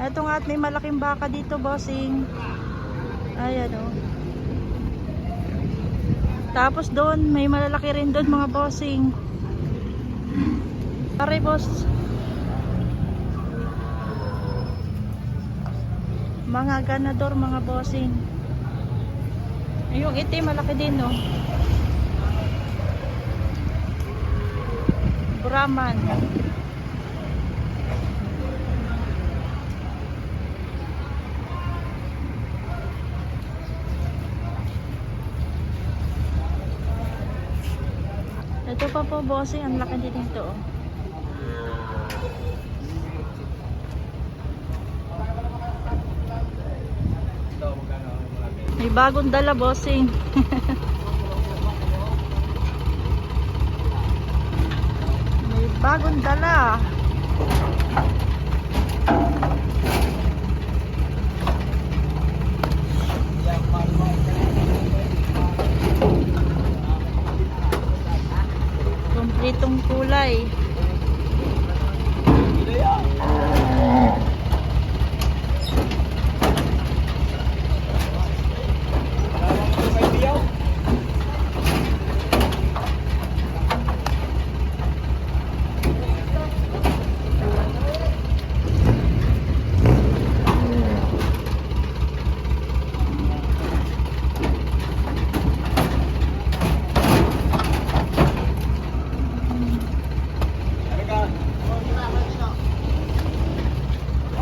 Ito nga at may malaking baka dito, bossing. Ayan o. Tapos doon, may malalaki rin doon mga bossing. Pare, boss. Mga ganador, mga bossing. Yung itim, malaki din, no? Brahman. Ito pa po, bossing. Ang laki din dito, oh. May bagong dala, bossing. May bagong dala.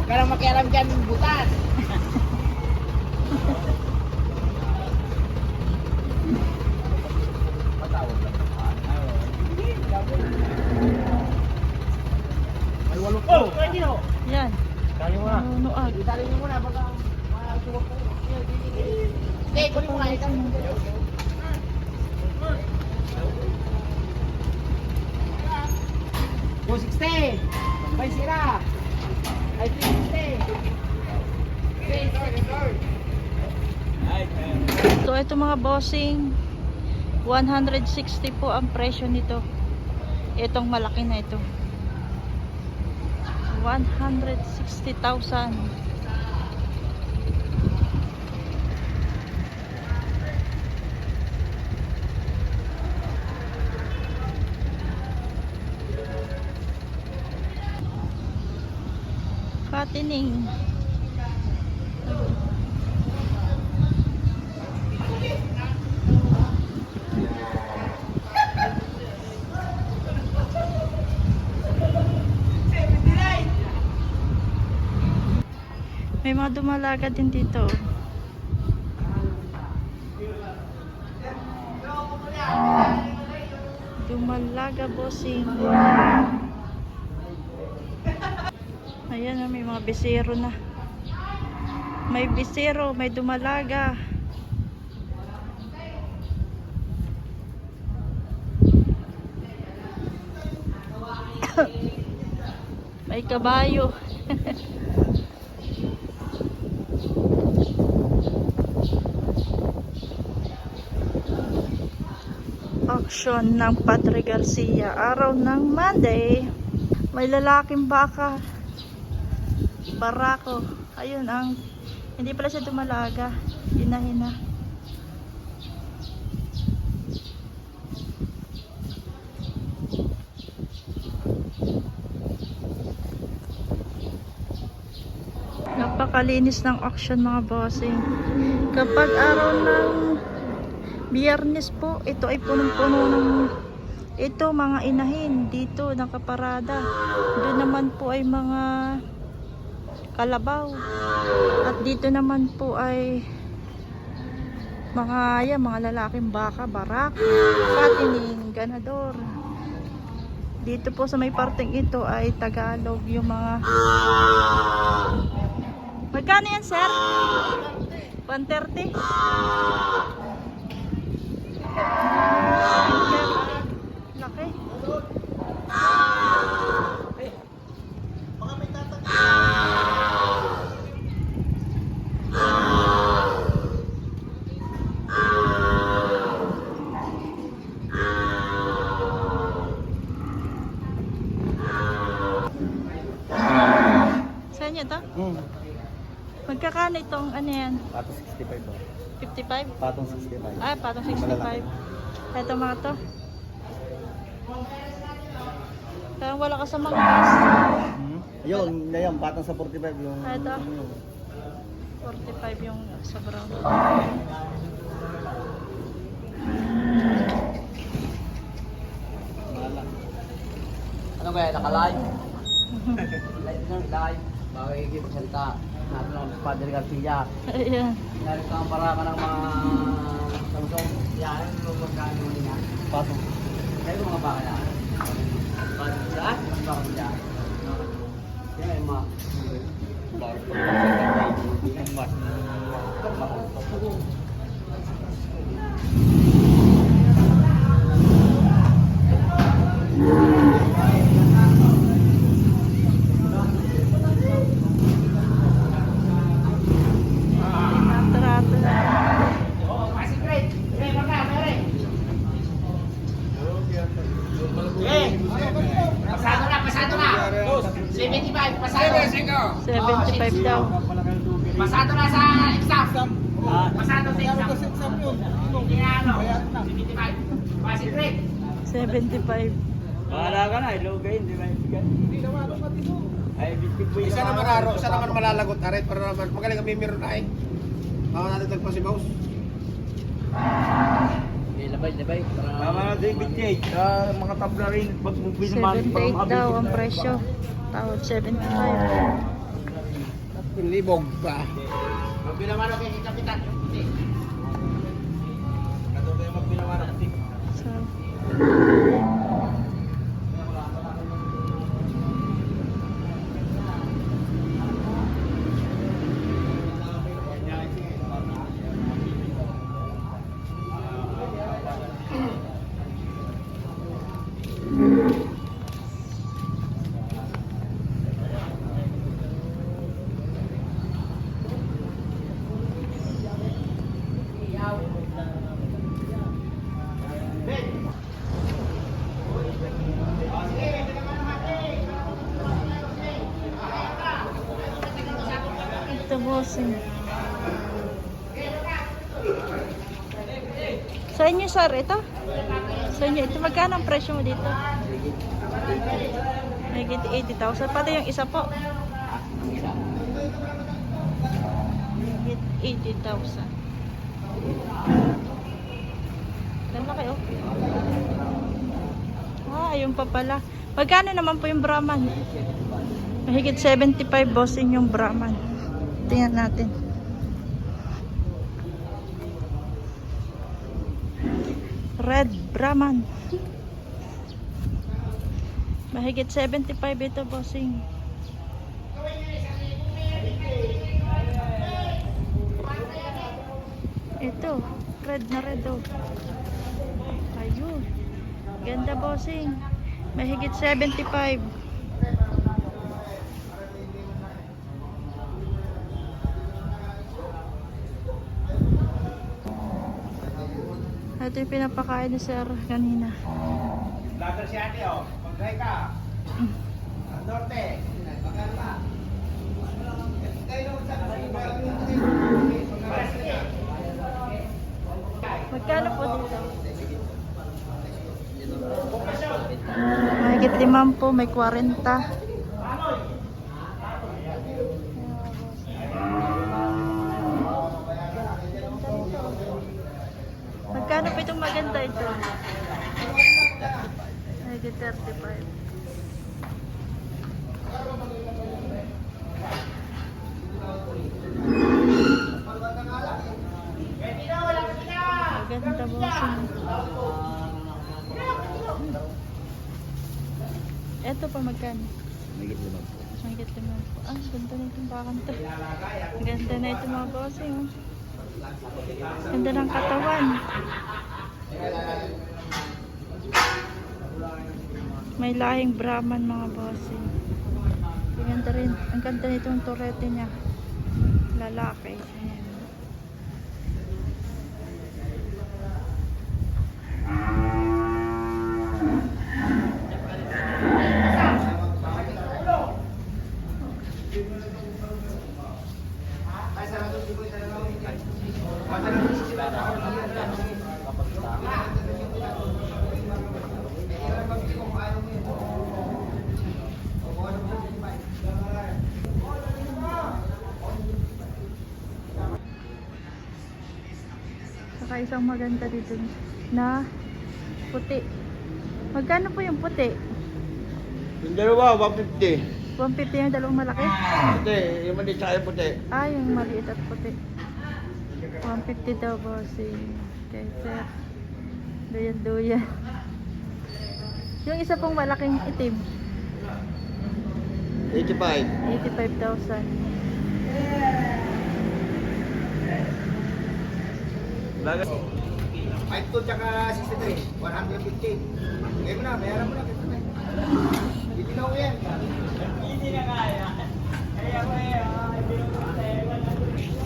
Huwag ka lang makialam dyan, butas. Ay, walo po. Oh, pwede no. Yan. Kali mo na. Nunuag. Itali mo muna, baka masuwag ko. Hindi, kunin mo nga. Ito mga bossing. 160 po ang presyo nito. Itong malaki na ito. 160,000 Fattening May mga dumalaga din dito. Dumalaga bossing. Ayan na, may mga bisero na. May bisero, may dumalaga. may kabayo. Aksyon ng Padre Garcia. Araw ng Monday. May lalaking baka. Barako. Ayun ang hindi pala siya dumalaga. Hinahina. Napakalinis ng auction mga bossing. Kapag araw ng Biyernes po, ito ay punong-puno ng ito mga inahin dito nakaparada. Doon naman po ay mga kalabaw. At dito naman po ay mga yan, mga lalaking baka, barak, fattening, ganador. Dito po sa may parteng ito ay Tagalog yung mga Magkano yan, sir? 130? Laki. Saan niya to? Hmm. Magkakano itong ano yan? Patong 65 po. 55? Patong 65. Ah, patong 65. Ito mga to. Parang wala ka sa mga gas. Hmm? Ayun, ayun, patong sa 45 yung... Ito? yung- 45 yung sa brown. Ano kaya, naka-live? live na, live. Bago higit salita. Natin lang si Padre Garcia. Ayan. Dahil ka para ka ng mga Samsung. Yan, yung magkano niya. Exam. Pasado sa exam. Hindi na ano. 75. Passing grade. 75. Bahala ka na, ilugay, hindi ba ibigay? Hindi naman, Ay, biscuit po Isa naman aro, isa naman malalagot arit para naman magaling kami meron na eh. Baka natin tagpa si Baus. Okay, labay, labay. Na David Cage, sa mga tabla rin, pag binaman 78 daw ang presyo. Tawad 75. Libog pa. Magpinawarok kay Kapitan. Katulad yung magpinawarok. 12. Sa inyo, sir, ito? Sa inyo, ito magkano ang presyo mo dito? Nagit 80,000. Pati yung isa po. Nagit 80,000. Ganda kayo. Ah, ayun pa pala. Magkano naman po yung Brahman? Mahigit 75 bossing yung Brahman. Tingnan natin. Red Brahman. Mahigit 75 ito bossing. Ito, red na red oh. Ayun. Ganda bossing. Mahigit 75. Ito yung pinapakain ni Sir kanina. Vlogger si ate oh. Mag-try ka. Ang Norte. Maganda. Magkano po dito? Mahigit limang po, may 40. Magkano po itong maganda ito? Mahigit 35. Maganda bossing. Ito pa magkano? Magigit naman po. Mahigit limang po. Ah, ganda na itong bakang to. Ganda na ito mga bossing. oh. Ganda ng katawan. May lahing Brahman mga bossing. Ang ganda rin. Ang ganda nitong turete niya. Lalaki. Ayan. Saka isang maganda dito na puti. Magkano po yung puti? Yung dalawa, 150. 150 yung dalawang malaki? Puti, yung mali sa puti. Ah, yung maliit at puti. 150 daw bossing. Okay, sir. Duyan, duyan. Yung isa pong malaking itim, 85. 85,000. Five two tsaka 63. 150. Ngayon mo na, bayaran mo na. Hindi na ako yan.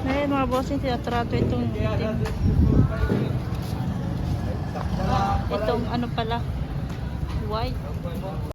Ngayon mga bossing, tinatrato itong itim. Itong ano pala, white.